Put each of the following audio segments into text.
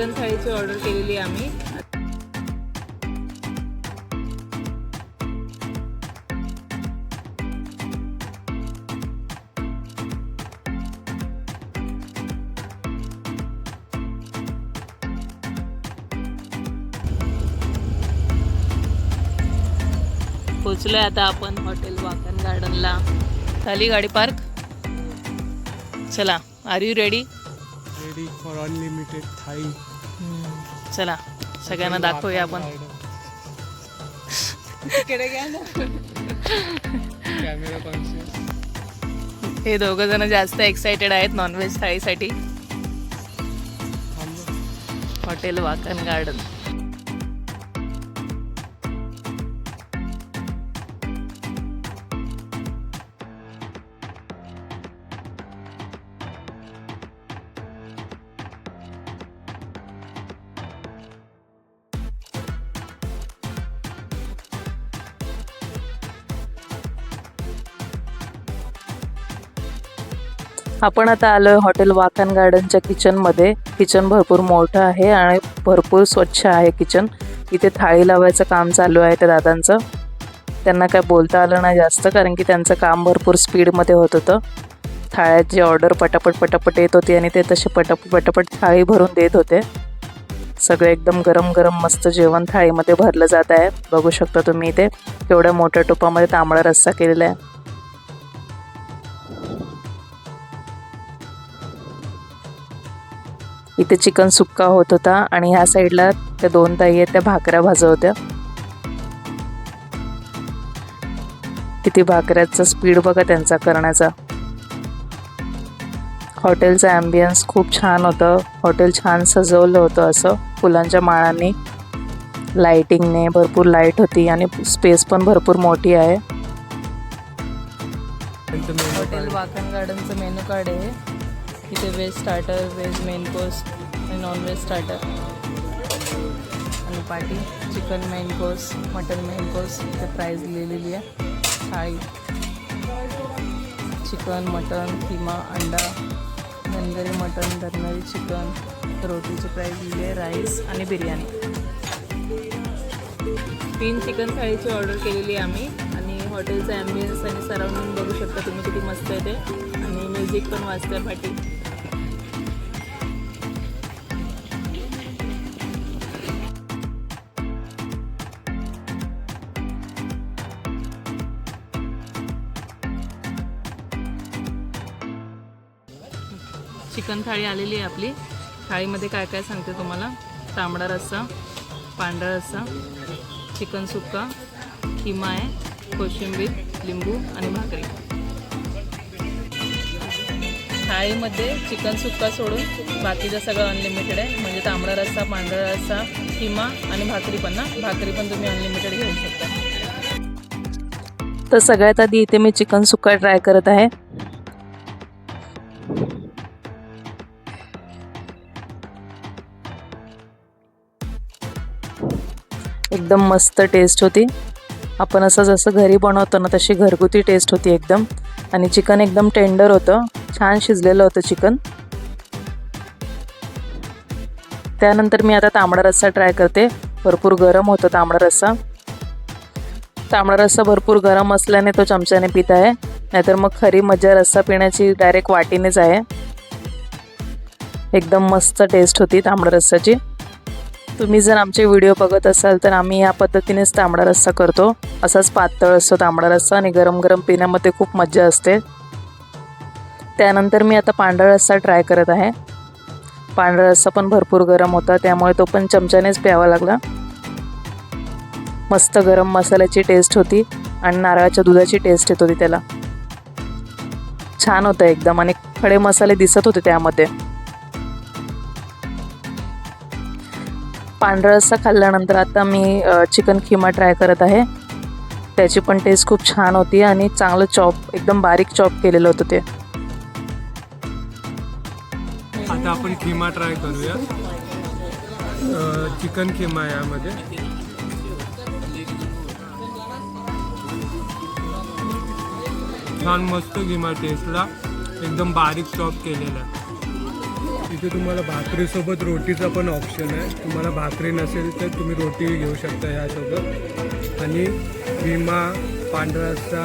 Chicken थाळीची order केलेली आहे आम्ही. पोचलोय आता आपण हॉटेल वाकन गार्डनला झाली गाडी पार्क चला are you ready ready for unlimited Thai चला सगळ्यांना दाखवूया आपण. हे दोघं जण जास्त एक्साइटेड आहेत नॉनव्हेज थाळीसाठी. Hotel Wakan garden. आपण आता आलोय हॉटेल वाकन गार्डनच्या किचनमध्ये किचन भरपूर मोठं आहे आणि भरपूर स्वच्छ आहे किचन इथे थाळी लावायचं काम चालू आहे त्या दादांचं. त्यांना काय बोलता आलं नाही जास्त कारण की त्यांचं काम भरपूर स्पीडमध्ये होत होतं. थाळ्याची ऑर्डर पटापट पटापट येत होती आणि ते तसे पटापट पटापट थाळी भरून देत होते. सगळं एकदम गरम गरम मस्त जेवण थाळीमध्ये भरलं जात आहे. बघू शकता तुम्ही इथे. केवढ्या मोठ्या टोपामध्ये तांबडा रस्सा केलेला आहे. इथे चिकन सुक्का होत होता आणि ह्या साईडला त्या दोन ताई आहेत त्या भाकऱ्या भाजवत्या. होत्या किती भाकऱ्याचा स्पीड बघा त्यांचा करण्याचा. हॉटेलचं ॲम्बियन्स खूप छान होतं. हॉटेल छान सजवलं होतं असं. फुलांच्या माळांनी लाईटिंगने भरपूर लाइट होती आणि स्पेस पण भरपूर मोठी आहे. हॉटेल वाकन गार्डनचं मेनू कार्ड आहे. इथे veg starter veg main course आणि नॉनव्हेज स्टार्टर आणि पाटी chicken main course mutton main course इथे प्राईज लिहिलेली आहे. थाळी चिकन मटन किमा अंडा धनगरी मटन धनगरी चिकन रोटीची प्राईज लिहिली आहे राईस आणि बिर्याणी. तीन चिकन थाळीची ऑर्डर केलेली आहे आम्ही. आणि हॉटेलचं ॲम्बियन्स आणि सराउंडिंग बघू शकता तुम्ही किती मस्त आहे ते. आणि म्युझिक पण वाजतंय पाठी चिकन थाळी आलेली आहे आपली. थाळीमध्ये काय काय सांगते तुम्हाला? तांबडा रस्सा पांढरा रस्सा चिकन सुक्का किमा आहे कोशिंबीर लिंबू आणि भाकरी. थाळीमध्ये चिकन सुक्का सोडून बाकीचं सगळं अनलिमिटेड आहे. म्हणजे तांबडा रस्सा पांढरा रस्सा किमा आणि भाकरी पण ना? भाकरी पण तुम्ही अनलिमिटेड घेऊ शकता. तर सगळ्यात आधी इथे मी चिकन सुक्का ट्राय करत आहे. एकदम मस्त टेस्ट होती. आपण असं जसं घरी बनवतो ना तशी घरगुती टेस्ट होती एकदम. आणि चिकन एकदम टेंडर होतं. छान शिजलेलं होतं चिकन त्यानंतर मी आता तांबडा रस्सा ट्राय करते. भरपूर गरम होतं तांबडा रस्सा. तांबडा रस्सा भरपूर गरम असल्याने तो चमच्याने पित आहे. नाहीतर मग खरी मजा रस्सा पिण्याची डायरेक्ट वाटीनेच आहे. एकदम मस्त टेस्ट होती तांबडा रस्साची. तुम्ही जर आमचे व्हिडिओ बघत असाल तर आम्ही या पद्धतीनेच तांबडा रस्सा करतो. असाच पातळ असतो तांबडा रस्सा आणि गरम गरम पिण्यामध्ये खूप मज्जा असते. त्यानंतर मी आता पांढरा रस्सा ट्राय करत आहे. पांढरा रस्सा पण भरपूर गरम होता त्यामुळे तो पण चमच्यानेच प्यावा लागला. मस्त गरम मसाल्याची टेस्ट होती आणि नारळाच्या दुधाची टेस्ट येत होती त्याला. छान होतं एकदम आणि खडे मसाले दिसत होते त्यामध्ये. पांढरा रस्सा खाल्ल्यानंतर आता मी चिकन खिमा ट्राय करत आहे. त्याची पण टेस्ट खूप छान होती आणि चांगलं चॉप एकदम बारीक चॉप केलेलं होतं ते. आता आपण खिमा ट्राय करूया. चिकन खिमा यामध्ये. छान मस्त खिमा टेस्टला एकदम बारीक चॉप केलेला. आहे इथे तुम्हाला भाकरीसोबत रोटीचा पण ऑप्शन आहे. तुम्हाला भाकरी नसेल तर तुम्ही रोटी घेऊ शकता ह्यासोबत आणि विमा पांढरा रस्सा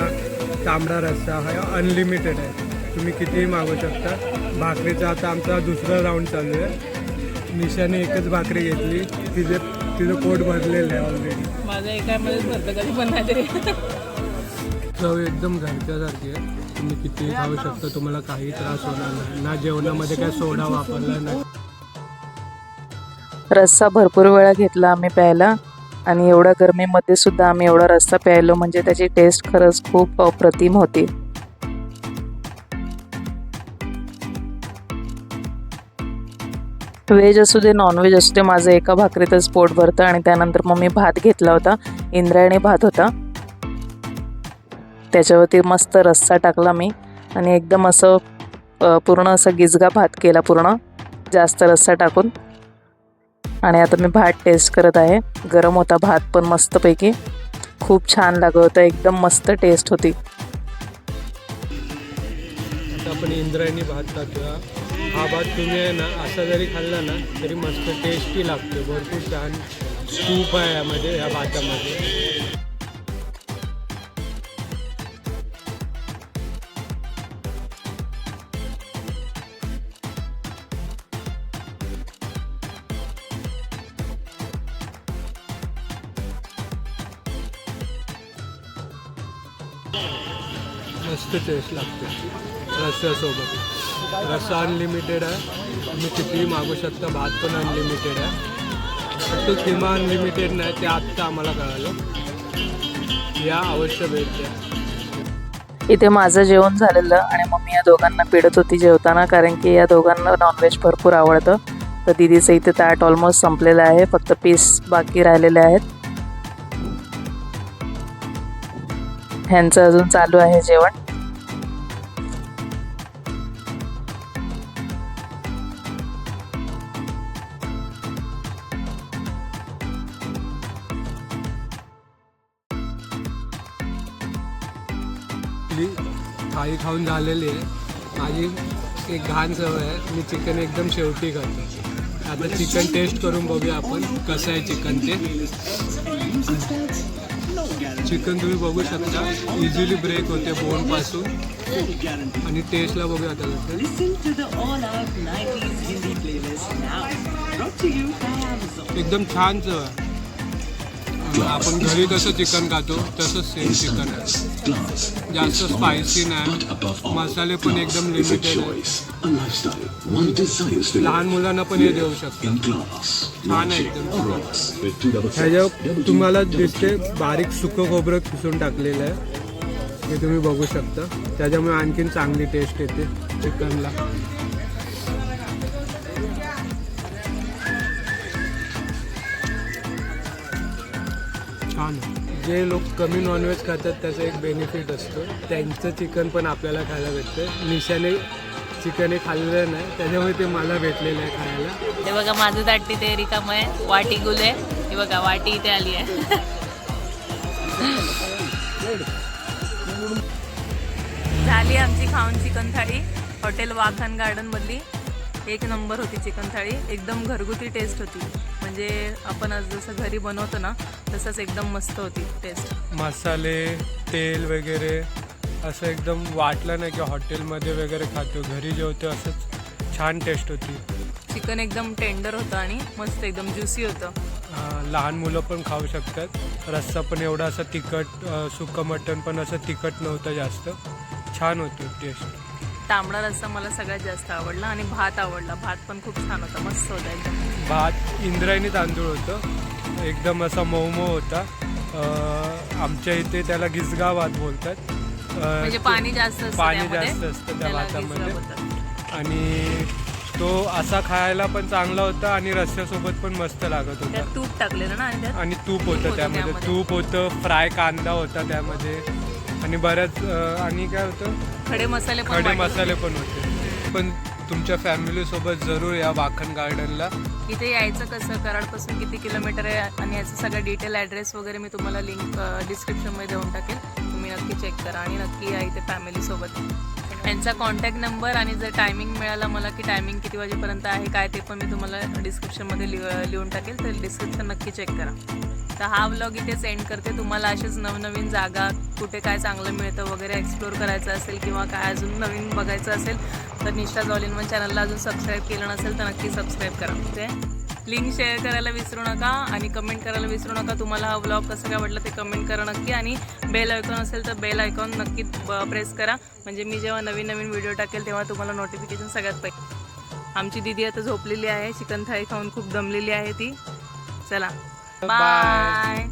तांबडा रस्सा हा अनलिमिटेड आहे. तुम्ही कितीही मागू शकता. भाकरीचा आता आमचा दुसरा राऊंड चालू आहे. निशाने एकच भाकरी घेतली. तिचे तिचं पोट भरलेलं आहे ऑलरेडी माझं एकामध्येच भरतं कधी पण नाही तरी. चव एकदम घरच्यासारखी आहे. तुम्ही किती खाऊ शकता तुम्हाला काही त्रास होणार नाही. ना जेवणामध्ये काय सोडा वापरला नाही रस्सा भरपूर वेळा घेतला आम्ही प्यायला. आणि एवढ्या गरमीमध्ये सुद्धा आम्ही एवढा रस्सा प्यायलो म्हणजे त्याची टेस्ट खरंच खूप अप्रतिम होती. व्हेज असू दे नॉनव्हेज असू दे माझं एका भाकरीतच पोट भरतं आणि त्यानंतर मग मी भात घेतला होता. इंद्रायणी भात होता. त्याच्यावरती मस्त रस्सा टाकला मी. आणि एकदम असं पूर्ण असं गिजगा भात केला पूर्ण. जास्त रस्सा टाकून. आणि आता मी भात टेस्ट करत आहे. गरम होता भात पण मस्तपैकी. खूप छान लागत होता एकदम मस्त टेस्ट होती. आता आपण इंद्रायणी भात खातोय हा भात तुम्ही आहे ना असा जरी खाल्ला ना तरी मस्त टेस्टी लागतो. भरपूर छान सूप आहे यामध्ये या भातामध्ये. मस्त टेस्ट लागते. रस्स्यासोबत रस्सा अनलिमिटेड आहे. तुम्ही कितीही मागू शकता भात पण अनलिमिटेड आहे. फक्त किमा अनलिमिटेड नाही ते आत्ता आम्हाला कळालं. या अवश्य भेट द्या. इथे माझं जेवण झालेलं आणि मम्मी या दोघांना पिडत होती जेवताना कारण की या दोघांना नॉनव्हेज भरपूर आवडतं. तर दिदीचं इथे ताट ऑलमोस्ट संपलेलं आहे. फक्त पीस बाकी राहिलेले आहेत. ह्यांचं अजून चालू आहे जेवण. थाळी खाऊन झालेली आहे. माझी एक घाण सवय आहे. मी चिकन एकदम शेवटी करतो आता चिकन टेस्ट करून बघूया आपण कसं आहे चिकन ते. चिकन तुम्ही बघू शकता. इझिली ब्रेक होते बोनपासून आणि टेस्टला बघू आता एकदम छान चव आहे. आपण घरी कसं चिकन खातो तसंच सेम चिकन आहे. जास्त स्पायसी नाही. मसाले पण एकदम लिमिटेड आहे. लहान मुलांना पण हे देऊ class. छान आहे ह्याच्या तुम्हाला दिसते बारीक सुकं खोबरं किसून टाकलेलं आहे. हे तुम्ही बघू शकता. त्याच्यामुळे आणखीन चांगली टेस्ट येते चिकनला. छान आहे. जे लोक कमी नॉनव्हेज खातात त्याचा एक बेनिफिट असतो. त्यांचं चिकन पण आपल्याला खायला भेटतं. निशाने चिकन हे खाल्लेलं नाही त्याच्यामुळे ते मला भेटलेलं आहे खायला. हे बघा माझं ताट तिथे रिकाम आहे. वाटी गुले हे बघा वाटी इथे आली आहे. झाली आमची खाऊन चिकन थाळी. हॉटेल वाखन गार्डन मधली. एक नंबर होती चिकन थाळी. एकदम घरगुती टेस्ट होती. म्हणजे आपण आज जसं घरी बनवतो ना तसंच एकदम मस्त होती टेस्ट मसाले तेल वगैरे असं एकदम वाटलं नाही की हॉटेलमध्ये वगैरे खातो घरी जेवतो असंच छान टेस्ट होती. चिकन एकदम टेंडर होतं आणि मस्त एकदम ज्युसी होतं. अं, लहान मुलं पण खाऊ शकतात. रस्सा पण एवढा असं तिखट अं, सुकं मटण पण असं तिखट नव्हतं जास्त. छान होतं टेस्ट तांबडा रस्सा मला सगळ्यात जास्त आवडला आणि भात आवडला. भात पण खूप छान होता मस्त होता एकदम. भात इंद्रायणी तांदूळ होतं. एकदम असा मऊ मऊ होता. अं, आमच्या इथे त्याला गिजगा भात बोलतात. म्हणजे पाणी जास्त असतं पाणी जास्त असतं त्या भातामध्ये. आणि तो असा खायला पण चांगला होता आणि रस्स्यासोबत पण मस्त लागत होता. तूप टाकलेलं ना आणि तूप होतं त्यामध्ये. तूप होतं फ्राय कांदा होता त्यामध्ये. आणि बऱ्याच आणि काय होतं? खडे मसाले पण खडे मसाले पण होते. पण तुमच्या फॅमिलीसोबत जरूर या वाखन गार्डनला. इथे यायचं कसं? कराडपासून किती किलोमीटर आहे? आणि याचं सगळं डिटेल ॲड्रेस वगैरे मी तुम्हाला लिंक डिस्क्रिप्शनमध्ये देऊन टाकेल. तुम्ही नक्की चेक करा आणि नक्की या इथे फॅमिलीसोबत यांचा कॉन्टॅक्ट नंबर आणि जर टायमिंग मिळाला मला की टायमिंग किती वाजेपर्यंत आहे काय ते पण मी तुम्हाला डिस्क्रिप्शनमध्ये लिह लिहून टाकेल. तर डिस्क्रिप्शन नक्की चेक करा. तर हा व्लॉग इथे सेंड करते. तुम्हाला असेच नवनवीन जागा कुठे काय चांगलं मिळतं वगैरे एक्सप्लोर करायचं असेल किंवा काय अजून नवीन बघायचं असेल तर निष्ठा ऑल वन चॅनलला अजून सबस्क्राईब केलं नसेल तर नक्की सबस्क्राईब करा. ते लिंक शेअर करायला विसरू नका आणि कमेंट करायला विसरू नका. तुम्हाला हा व्लॉग कसं काय वाटलं ते कमेंट करा नक्की. आणि बेल आयकॉन असेल तर बेल आयकॉन नक्की प्रेस करा. म्हणजे मी जेव्हा नवीन नवीन व्हिडिओ टाकेल तेव्हा तुम्हाला नोटिफिकेशन सगळ्यात पहिले आमची दिदी आता झोपलेली आहे. चिकन थाळी खाऊन खूप दमलेली आहे ती. चला. बाय